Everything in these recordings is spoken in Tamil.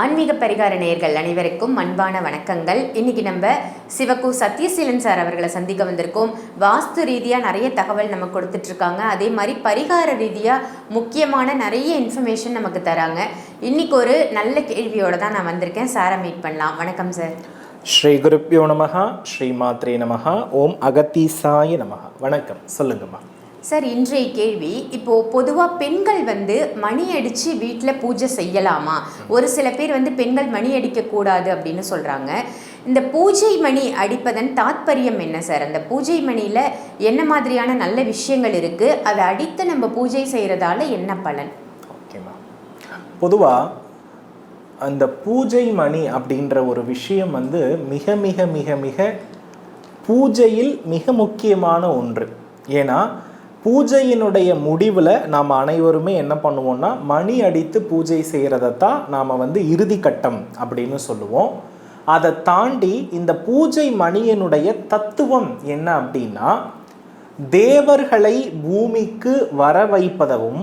ஆன்மீக பரிகார நேயர்கள் அனைவருக்கும் அன்பான வணக்கங்கள். இன்னைக்கு நம்ம சிவகு சத்யசீலன் சார் அவர்களை சந்திக்க வந்திருக்கோம். வாஸ்து ரீதியாக நிறைய தகவல் நமக்கு கொடுத்துட்ருக்காங்க. அதே மாதிரி பரிகார ரீதியாக முக்கியமான நிறைய இன்ஃபர்மேஷன் நமக்கு தராங்க. இன்னைக்கு ஒரு நல்ல கேள்வியோடு தான் நான் வந்திருக்கேன். சாரை மீட் பண்ணலாம். வணக்கம் சார் ஸ்ரீ குருப்பியோ நமகா ஸ்ரீ மாத்ரே நமகா ஓம் அகத்தீசாய நமகா வணக்கம். சொல்லுங்கம்மா. சார் இன்றைய கேள்வி இப்போ பொதுவாக பெண்கள் வந்து மணி அடித்து வீட்டில் பூஜை செய்யலாமா? ஒரு சில பேர் வந்து பெண்கள் மணி அடிக்கக்கூடாது அப்படின்னு சொல்கிறாங்க இந்த பூஜை மணி அடிப்பதன் தாத்பரியம் என்ன சார்? அந்த பூஜை மணியில் என்ன மாதிரியான நல்ல விஷயங்கள் இருக்குது அதை அடித்து நம்ம பூஜை செய்கிறதால என்ன பலன்? ஓகேம்மா பொதுவாக அந்த பூஜை மணி அப்படின்ற ஒரு விஷயம் வந்து மிக மிக மிக மிக பூஜையில் மிக முக்கியமான ஒன்று. ஏன்னா பூஜையினுடைய முடிவில் நாம் அனைவருமே என்ன பண்ணுவோம்னா மணி அடித்து பூஜை செய்கிறத தான் நாம் வந்து இறுதி கட்டம் அப்படின்னு சொல்லுவோம். அதை தாண்டி இந்த பூஜை மணியினுடைய தத்துவம் என்ன அப்படின்னா தேவர்களை பூமிக்கு வர வைப்பதவும்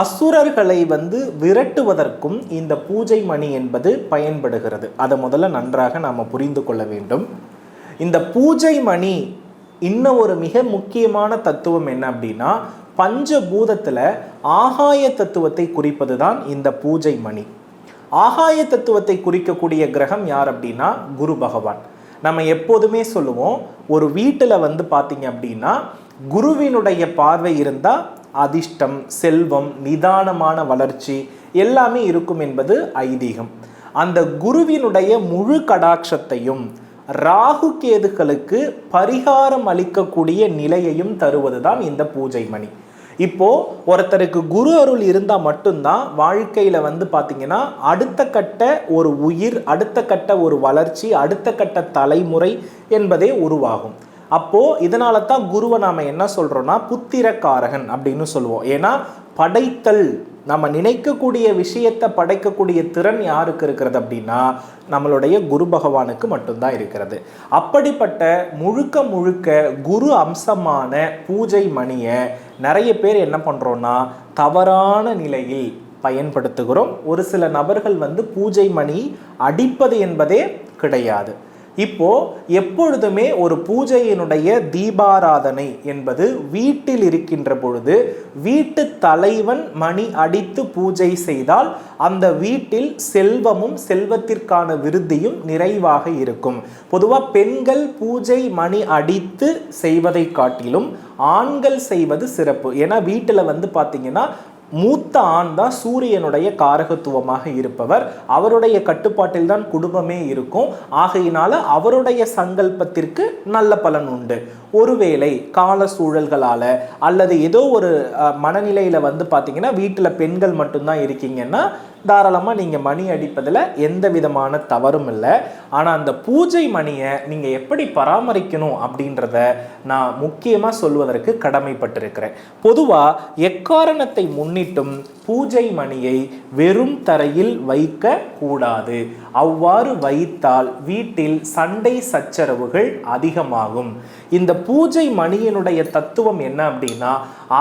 அசுரர்களை வந்து விரட்டுவதற்கும் இந்த பூஜை மணி என்பது பயன்படுகிறது. அதை முதல்ல நன்றாக நாம் புரிந்து கொள்ள வேண்டும். இந்த பூஜை மணி இன்னும் ஒரு மிக முக்கியமான தத்துவம் என்ன அப்படின்னா பஞ்சபூதத்தில் ஆகாய தத்துவத்தை குறிப்பது தான் இந்த பூஜை மணி. ஆகாய தத்துவத்தை குறிக்கக்கூடிய கிரகம் யார் அப்படின்னா குரு பகவான். நம்ம எப்போதுமே சொல்லுவோம் ஒரு வீட்டில் வந்து பார்த்தீங்க அப்படின்னா குருவினுடைய பார்வை இருந்தால் அதிர்ஷ்டம் செல்வம் நிதானமான வளர்ச்சி எல்லாமே இருக்கும் என்பது ஐதீகம். அந்த குருவினுடைய முழு கடாட்சத்தையும் ராகு கேதுகளுக்கு பரிகாரம் அளிக்கக்கூடிய நிலையையும் தருவது தான் இந்த பூஜை மணி. இப்போ ஒருத்தருக்கு குரு அருள் இருந்தால் மட்டும்தான் வாழ்க்கையில் வந்து பார்த்தீங்கன்னா அடுத்த கட்ட ஒரு உயிர் அடுத்த கட்ட ஒரு வளர்ச்சி அடுத்த கட்ட தலைமுறை என்பதே உருவாகும். அப்போ இதனால தான் குருவை நாம என்ன சொல்றோம்னா புத்திரக்காரகன் அப்படின்னு சொல்லுவோம். ஏன்னா படைத்தல் நம்ம நினைக்கக்கூடிய விஷயத்தை படைக்கக்கூடிய திறன் யாருக்கு இருக்கிறது அப்படின்னா நம்மளுடைய குரு பகவானுக்கு மட்டும்தான் இருக்கிறது. அப்படிப்பட்ட முழுக்க முழுக்க குரு அம்சமான பூஜை மணியை நிறைய பேர் என்ன பண்ணுறோன்னா தவறான நிலையில் பயன்படுத்துகிறோம். ஒரு சில நபர்கள் வந்து பூஜை மணி அடிப்பது என்பதே கிடையாது. இப்போ எப்பொழுதுமே ஒரு பூஜையினுடைய தீபாராதனை என்பது வீட்டில் இருக்கின்ற பொழுது வீட்டு தலைவன் மணி அடித்து பூஜை செய்தால் அந்த வீட்டில் செல்வமும் செல்வத்திற்கான விருத்தியும் நிறைவாக இருக்கும். பொதுவாக பெண்கள் பூஜை மணி அடித்து செய்வதை காட்டிலும் ஆண்கள் செய்வது சிறப்பு. ஏன்னா வீட்டில் வந்து பார்த்தீங்கன்னா மூத்த ஆண் தான் சூரியனுடைய காரகத்துவமாக இருப்பவர். அவருடைய கட்டுப்பாட்டில் தான் குடும்பமே இருக்கும். ஆகையினால அவருடைய சங்கல்பத்திற்கு நல்ல பலன் உண்டு. ஒருவேளை கால சூழல்களால அல்லது ஏதோ ஒரு மனநிலையில் மனநிலையில வந்து பார்த்தீங்கன்னா வீட்டில் பெண்கள் மட்டும்தான் இருக்கீங்கன்னா தாராளமாக நீங்கள் மணி அடிப்பதில் எந்த விதமான தவறும் இல்லை. ஆனால் அந்த பூஜை மணியை நீங்கள் எப்படி பராமரிக்கணும் அப்படின்றத நான் முக்கியமாக சொல்வதற்கு கடமைப்பட்டிருக்கிறேன். பொதுவாக எக்காரணத்தை முன்னிட்டும் பூஜை மணியை வெறும் தரையில் வைக்க கூடாது. அவ்வாறு வைத்தால் வீட்டில் சண்டை சச்சரவுகள் அதிகமாகும். இந்த பூஜை மணியினுடைய தத்துவம் என்ன அப்படின்னா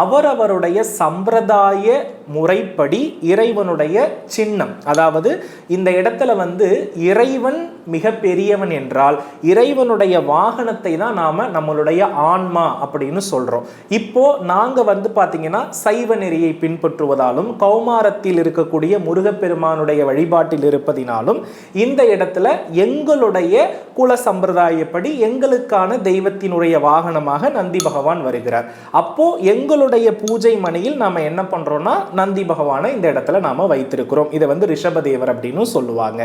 அவரவருடைய சம்பிரதாய முறைப்படி இறைவனுடைய சின்னம். அதாவது இந்த இடத்துல வந்து இறைவன் மிக பெரியவன் என்றால் இறைவனுடைய வாகனத்தை தான் நாம நம்மளுடைய ஆன்மா அப்படின்னு சொல்றோம். இப்போ நாங்க வந்து பாத்தீங்கன்னா சைவ நெறியை பின்பற்றுவதாலும் கௌமாரத்தில் இருக்கக்கூடிய முருகப்பெருமானுடைய வழிபாட்டில் இருப்பதினாலும் இந்த இடத்துல எங்களுடைய குல சம்பிரதாயப்படி எங்களுக்கான தெய்வத்தினுடைய வாகனமாக நந்தி பகவான் வருகிறார். அப்போ எங்களுடைய பூஜை மனையில் நாம என்ன பண்றோம்னா நந்தி பகவானை இந்த இடத்துல நாம வைத்திருக்கிறோம். இதை வந்து ரிஷபதேவர் அப்படின்னு சொல்லுவாங்க.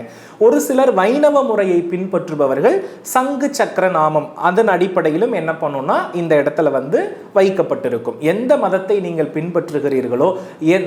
ஒரு சிலர் வைணவ முறையை பின்பற்றுபவர்கள் சங்கு சக்கர நாமம் அதன் அடிப்படையிலும் என்ன பண்ணும்னா இந்த இடத்துல வந்து வைக்கப்பட்டிருக்கும். எந்த மதத்தை நீங்கள் பின்பற்றுகிறீர்களோ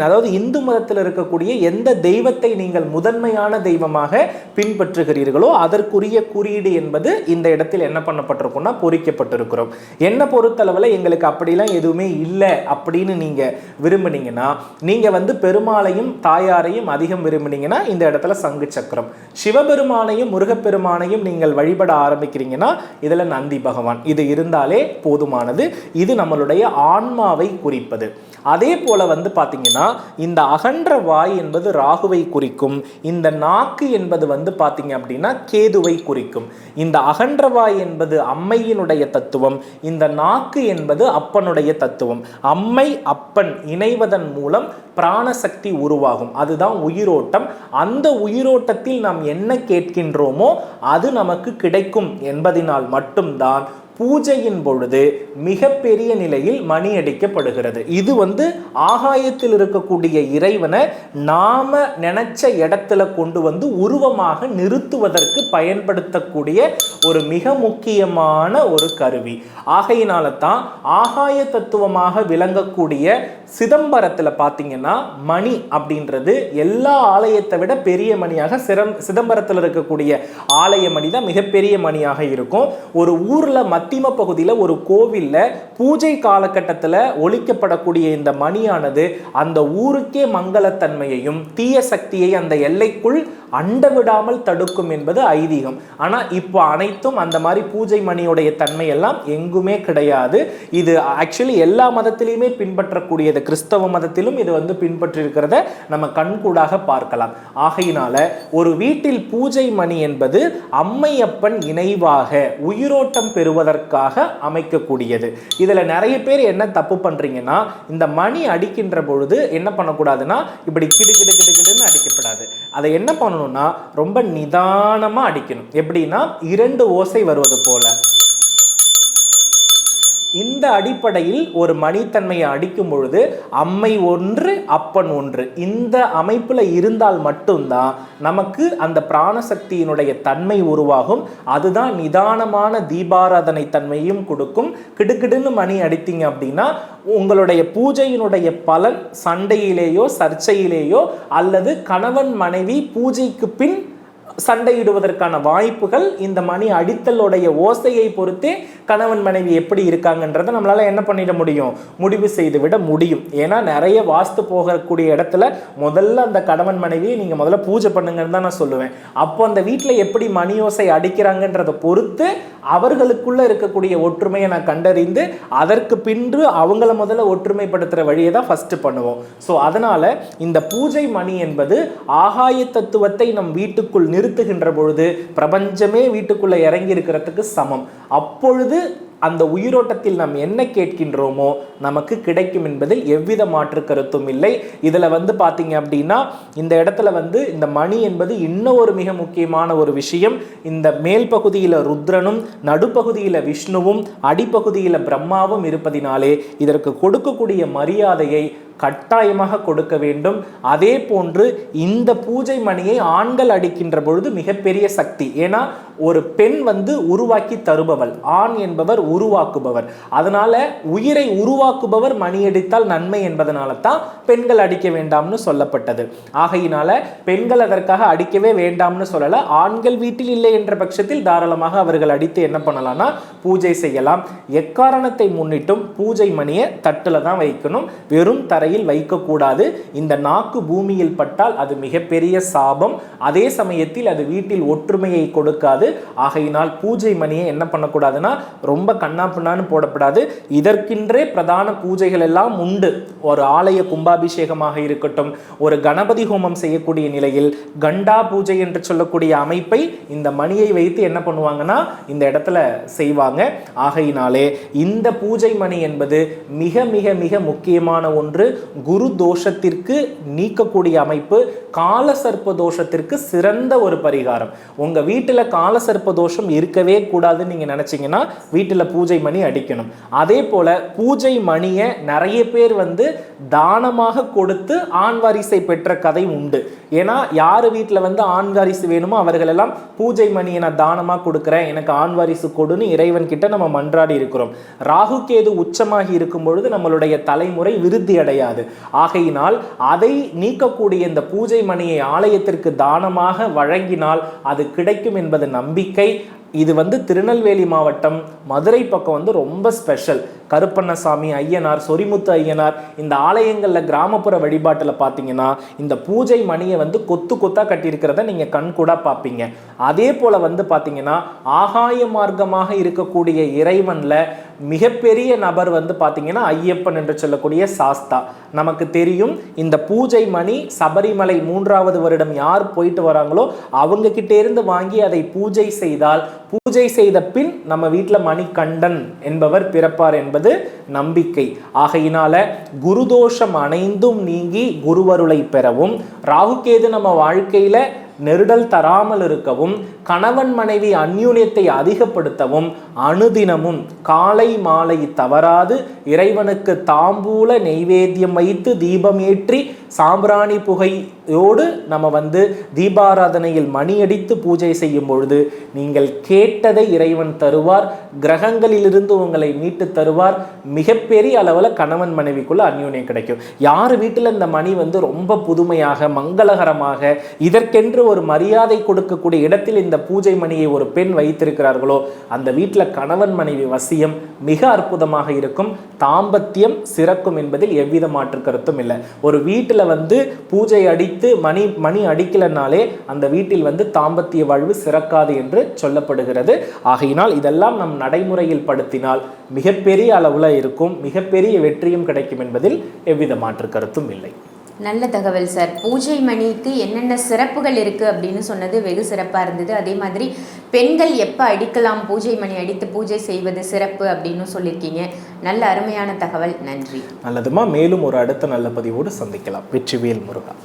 அதாவது இந்து மதத்தில் இருக்கக்கூடிய எந்த தெய்வத்தை நீங்கள் முதன்மையான தெய்வமாக பின்பற்றுகிறீர்களோ அதற்குரிய குறியீடு என்பது இந்த இடத்தில் என்ன பண்ணப்பட்டிருக்கும்னா பொறிக்கப்பட்டிருக்கிறோம். என்ன பொறுத்தளவில் எங்களுக்கு அப்படிலாம் எதுவுமே இல்லை அப்படின்னு நீங்க விரும்புனீங்கன்னா நீங்க வந்து பெருமாளையும் தாயாரையும் அதிகம் விரும்புனீங்கன்னா இந்த இடத்துல சங்கு சக்கரம். சிவபெருமானையும் முருகப்பெருமானையும் நீங்கள் வழிபட ஆரம்பிக்கிறீங்கன்னா இதுல நந்தி பகவான். இது இருந்தாலே போதுமானது. இது நம்மளுடைய ஆன்மாவை குறிப்பது. அதே போல வந்து பார்த்தீங்கன்னா இந்த அகன்ற வாய் என்பது ராகுவை குறிக்கும் இந்த நாக்கு என்பது வந்து பார்த்தீங்க அப்படின்னா கேதுவை குறிக்கும். இந்த அகன்ற வாய் என்பது அம்மையினுடைய தத்துவம் இந்த நாக்கு என்பது அப்பனுடைய தத்துவம். அம்மை அப்பன் இணைவதன் மூலம் பிராணசக்தி உருவாகும். அதுதான் உயிரோட்டம். அந்த உயிரோட்டத்தில் நாம் என்ன கேட்கின்றோமோ அது நமக்கு கிடைக்கும் என்பதினால் மட்டும்தான் பூஜையின் பொழுது மிகப்பெரிய நிலையில் மணி அடிக்கப்படுகிறது இது வந்து ஆகாயத்தில் இருக்கக்கூடிய இறைவனை நாம நினைச்ச இடத்துல கொண்டு வந்து உருவமாக நிறுத்துவதற்கு பயன்படுத்தக்கூடிய ஒரு மிக முக்கியமான ஒரு கருவி. ஆகையினால தான் ஆகாய தத்துவமாக விளங்கக்கூடிய சிதம்பரத்தில் பார்த்தீங்கன்னா மணி அப்படின்றது எல்லா ஆலயத்தை விட பெரிய மணியாக சிரம் சிதம்பரத்தில் இருக்கக்கூடிய ஆலய மணி தான் மிகப்பெரிய மணியாக இருக்கும். ஒரு ஊரில் மத்திம பகுதியில் ஒரு கோவிலில் பூஜை காலகட்டத்தில் ஒழிக்கப்படக்கூடிய இந்த மணியானது அந்த ஊருக்கே மங்களத்தன்மையையும் தீய சக்தியை அந்த எல்லைக்குள் அண்ட விடாமல் தடுக்கும் என்பது ஐதீகம். ஆனால் இப்போ அனைத்தும் அந்த மாதிரி பூஜை மணியுடைய தன்மையெல்லாம் எங்குமே கிடையாது. இது ஆக்சுவலி எல்லா மதத்திலையுமே பின்பற்றக்கூடியது கிறிஸ்தவ மதத்திலும் இது வந்து பின்பற்றிருக்கிறத நம்ம கண்கூடாக பார்க்கலாம். ஆகையினால ஒரு வீட்டில் பூஜை மணி என்பது அம்மையப்பன் இணைவாக உயிரோட்டம் பெறுவதற்காக அமைக்கக்கூடியது. இதில் நிறைய பேர் என்ன தப்பு பண்ணுறீங்கன்னா இந்த மணி அடிக்கின்ற பொழுது என்ன பண்ணக்கூடாதுன்னா இப்படி கிடு கிடு கிடு கிடுன்னு அடிக்கப்படாது. அதை என்ன பண்ணணும்னா ரொம்ப நிதானமாக அடிக்கணும். எப்படின்னா இரண்டு ஓசை வருவது போல. இந்த அடிப்படையில் ஒரு மணித்தன்மையை அடிக்கும் பொழுது அம்மை ஒன்று அப்பன் ஒன்று. இந்த அமைப்பில் இருந்தால் மட்டும்தான் நமக்கு அந்த பிராணசக்தியினுடைய தன்மை உருவாகும். அதுதான் நிதானமான தீபாராதனை தன்மையும் கொடுக்கும். கிடுக்கிடுன்னு மணி அடித்தீங்க அப்படின்னா உங்களுடைய பூஜையினுடைய பலன் சண்டையிலேயோ சர்ச்சையிலேயோ அல்லது கணவன் மனைவி பூஜைக்கு பின் சண்டையிடுவதற்கான வாய்ப்புகள் இந்த மணி அடித்தலுடைய ஓசையை பொறுத்தே கணவன் மனைவி எப்படி இருக்காங்கன்றதை நம்மளால என்ன பண்ணிட முடியும்? முடிவு செய்து விட முடியும். ஏன்னா நிறைய வாஸ்து போகக்கூடிய இடத்துல முதல்ல அந்த கணவன் மனைவியை நீங்க முதல்ல பூஜை பண்ணுங்கன்னு தான் நான் சொல்லுவேன். அப்போ அந்த வீட்டில் எப்படி மணி ஓசை அடிக்கிறாங்கன்றதை பொறுத்து அவர்களுக்குள்ள இருக்கக்கூடிய ஒற்றுமையை நான் கண்டறிந்து அதற்கு பின்பு அவங்கள முதல்ல ஒற்றுமைப்படுத்துகிற வழியை தான் ஃபஸ்ட்டு பண்ணுவோம். ஸோ அதனால இந்த பூஜை மணி என்பது ஆகாய தத்துவத்தை நம் வீட்டுக்குள் நிறு நிறுத்துகின்ற பொழுது பிரபஞ்சமே வீட்டுக்குள்ளே இறங்கி இருக்கிறதுக்கு சமம். அப்பொழுது அந்த உயிரோட்டத்தில் நாம் என்ன கேட்கின்றோமோ நமக்கு கிடைக்கும் என்பதில் எவ்வித மாற்று கருத்தும் இல்லை. இதில் வந்து பார்த்தீங்க அப்படின்னா இந்த இடத்துல வந்து இந்த மணி என்பது இன்னும் ஒரு மிக முக்கியமான ஒரு விஷயம். இந்த மேல் பகுதியில் ருத்ரனும் நடுப்பகுதியில் விஷ்ணுவும் அடிப்பகுதியில் பிரம்மாவும் இருப்பதினாலே இதற்கு கொடுக்கக்கூடிய மரியாதையை கட்டாயமாக கொடுக்க வேண்டும். அதே போன்று இந்த பூஜை மணியை ஆண்கள் அடிக்கின்ற பொழுது மிகப்பெரிய சக்தி. ஏன்னா ஒரு பெண் வந்து உருவாக்கி தருபவள். ஆண் என்பவர் உருவாக்குபவர். அதனால உயிரை உருவாக்குபவர் மணியடித்தால் நன்மை என்பதனால தான் பெண்கள் அடிக்க வேண்டாம்னு சொல்லப்பட்டது. ஆகையினால பெண்கள் அதற்காக அடிக்கவே வேண்டாம்னு சொல்லல. ஆண்கள் வீட்டில் இல்லை என்ற பட்சத்தில் தாராளமாக அவர்கள் அடித்து என்ன பண்ணலாம்னா பூஜை செய்யலாம். எக்காரணத்தை முன்னிட்டும் பூஜை மணியை தட்டுல தான் வைக்கணும். வெறும் தரையில் வைக்கக்கூடாது. இந்த நாக்கு பூமியில் பட்டால் அது மிகப்பெரிய சாபம். அதே சமயத்தில் அது வீட்டில் ஒற்றுமையை கொடுக்காது. ஆகையினால் பூஜை மணியை என்ன பண்ணக்கூடாதுன்னா ரொம்ப கண்ணாப்பின்னான்னு போடப்படாது. இதற்கின்றே பிரதான பூஜைகள் எல்லாம் உண்டு. ஒரு ஆலய கும்பாபிஷேகமாக இருக்கட்டும் ஒரு கணபதி ஹோமம் செய்யக்கூடிய நிலையில் கண்டா பூஜை என்று சொல்லக்கூடிய அமைப்பை இந்த மணியை வைத்து என்ன பண்ணுவாங்கன்னா இந்த இடத்துல செய்வாங்க. ஆகையினாலே இந்த பூஜை மணி என்பது மிக மிக மிக முக்கியமான ஒன்று. குரு தோஷத்திற்கு நீக்கக்கூடிய அமைப்பு காலசர்ப்ப தோஷத்திற்கு சிறந்த ஒரு பரிகாரம். உங்க வீட்டில் காலசர்ப்ப தோஷம் இருக்கவே கூடாதுன்னு நீங்க நினைச்சீங்கன்னா வீட்டில் பூஜை மணி அடிக்கணும். அதே போல பூஜை மணியை நிறைய பேர் வந்து தானமாக கொடுத்து ஆண் வாரிசை பெற்ற கதை உண்டு. ஏன்னா யார் வீட்டில் வந்து ஆண் வாரிசு வேணுமோ அவர்கள் எல்லாம் பூஜை மணியை நான் தானமாக கொடுக்குறேன் எனக்கு ஆண் வாரிசு கொடுன்னு இறைவன் கிட்ட நம்ம மன்றாடி இருக்கிறோம். ராகு கேது உச்சமாகி இருக்கும் பொழுது நம்மளுடைய தலைமுறை விருத்தி அடையாது. ஆகையினால் அதை நீக்கக்கூடிய இந்த பூஜை மணியை ஆலயத்திற்கு தானமாக வழங்கினால் அது கிடைக்கும் என்பது நம்பிக்கை. இது வந்து திருநெல்வேலி மாவட்டம் மதுரை பக்கம் வந்து ரொம்ப ஸ்பெஷல் கருப்பண்ணசாமி ஐயனார் சொரிமுத்து ஐயனார் இந்த ஆலயங்களில் கிராமப்புற வழிபாட்டில் பார்த்தீங்கன்னா இந்த பூஜை மணியை வந்து கொத்து கொத்தாக கட்டியிருக்கிறத நீங்கள் கண்கூடாக பார்ப்பீங்க அதே போல் வந்து பார்த்தீங்கன்னா ஆகாய மார்க்கமாக இருக்கக்கூடிய இறைவனில் மிகப்பெரிய நபர் வந்து பார்த்தீங்கன்னா ஐயப்பன் என்று சொல்லக்கூடிய சாஸ்தா. நமக்கு தெரியும் இந்த பூஜை மணி சபரிமலை மூன்றாவது வருடம் யார் போயிட்டு வராங்களோ அவங்க இருந்து வாங்கி அதை பூஜை செய்தால் பூஜை செய்த பின் நம்ம வீட்டில் மணிகண்டன் என்பவர் பிறப்பார் என்பது நம்பிக்கை. ஆகையினால குருதோஷம் அனைந்தும் நீங்கி குருவருளை பெறவும் ராகுகேது நம்ம வாழ்க்கையில நெருடல் தராமல் இருக்கவும் கணவன் மனைவி அந்யூன்யத்தை அதிகப்படுத்தவும் அனுதினமும் காலை மாலை தவறாது இறைவனுக்கு தாம்பூல நெய்வேத்தியம் வைத்து தீபம் ஏற்றி சாம்பிராணி புகை யோடு நம்ம வந்து தீபாராதனையில் மணியடித்து பூஜை செய்யும் பொழுது நீங்கள் கேட்டதை இறைவன் தருவார் கிரகங்களிலிருந்து உங்களை மீட்டு தருவார். மிகப்பெரிய அளவில் கணவன் மனைவிக்குள்ள அந்யூன்யம் கிடைக்கும். யார் வீட்டில் இந்த மணி வந்து ரொம்ப புதுமையாக மங்களகரமாக இதற்கென்று ஒரு மரியாதை கொடுக்கக்கூடிய இடத்தில் இந்த பூஜை மணியை ஒரு பெண் வைத்திருக்கிறார்களோ அந்த வீட்டில் கணவன் மனைவி வசியம் மிக அற்புதமாக இருக்கும். தாம்பத்தியம் சிறக்கும் என்பதில் எவ்வித மாற்று கருத்தும் இல்லை. ஒரு வீட்டில் வந்து பூஜை அடி அடித்து மணி மணி அடிக்கலனாலே அந்த வீட்டில் வந்து தாம்பத்திய வாழ்வு சிறக்காது என்று சொல்லப்படுகிறது. ஆகையினால் இதெல்லாம் நம் நடைமுறையில் படுத்தினால் மிகப்பெரிய அளவில் இருக்கும் மிகப்பெரிய வெற்றியும் கிடைக்கும் என்பதில் எவ்வித மாற்று கருத்தும் இல்லை. நல்ல தகவல் சார். பூஜை மணிக்கு என்னென்ன சிறப்புகள் இருக்குது அப்படின்னு சொன்னது வெகு சிறப்பாக இருந்தது. அதே மாதிரி பெண்கள் எப்போ அடிக்கலாம் பூஜை மணி அடித்து பூஜை செய்வது சிறப்பு அப்படின்னு சொல்லியிருக்கீங்க. நல்ல அருமையான தகவல். நன்றி. நல்லதுமா? மேலும் ஒரு அடுத்த நல்ல பதிவோடு சந்திக்கலாம். வெற்றிவேல் முருகா.